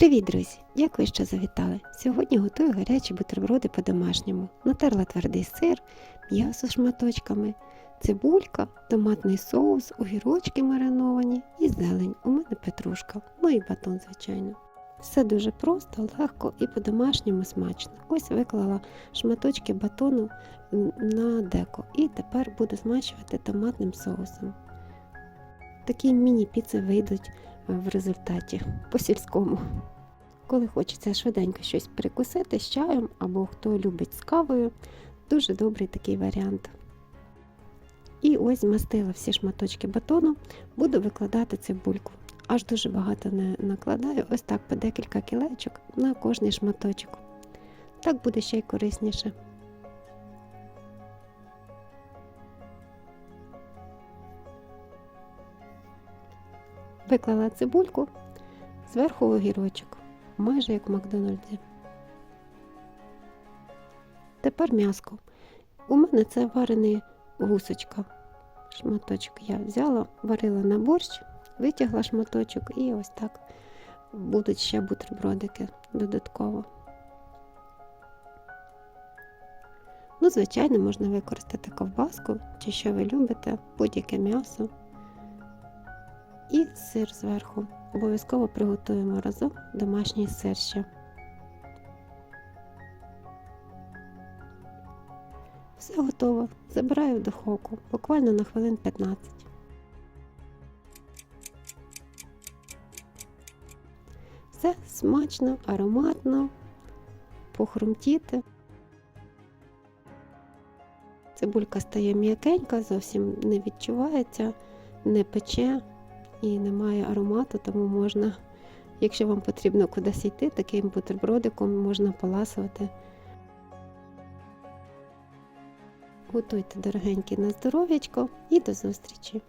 Привіт, друзі! Дякую, що завітали. Сьогодні готую гарячі бутерброди по-домашньому. Натерла твердий сир, м'ясо шматочками, цибулька, томатний соус, огірочки мариновані і зелень. У мене петрушка, ну і батон, звичайно. Все дуже просто, легко і по-домашньому смачно. Ось виклала шматочки батону на деко і тепер буду змачувати томатним соусом. Такі міні-піци вийдуть в результаті по сільському. Коли хочеться швиденько щось перекусити з чаєм або хто любить з кавою, дуже добрий такий варіант. І ось змастила всі шматочки батону, буду викладати цибульку. Аж дуже багато не накладаю, ось так по декілька кілечок на кожний шматочок. Так буде ще й корисніше. Виклала цибульку, зверху огірочок, майже як в Макдональдсі. Тепер м'яско. У мене це варений гусочка. Шматочок я взяла, варила на борщ, витягла шматочок і ось так будуть ще бутербродики додатково. Ну, звичайно, можна використати ковбаску, чи що ви любите, будь-яке м'ясо. І сир зверху. Обов'язково приготуємо разом домашній сир ще. Все готово. Забираю в духовку буквально на хвилин 15. Все смачно, ароматно, похрумтіти. Цибулька стає м'якенька, зовсім не відчувається, не пече і немає аромату, тому можна, якщо вам потрібно кудись йти, таким бутербродиком можна поласувати. Готуйте дорогенькі на здоров'ячко і до зустрічі!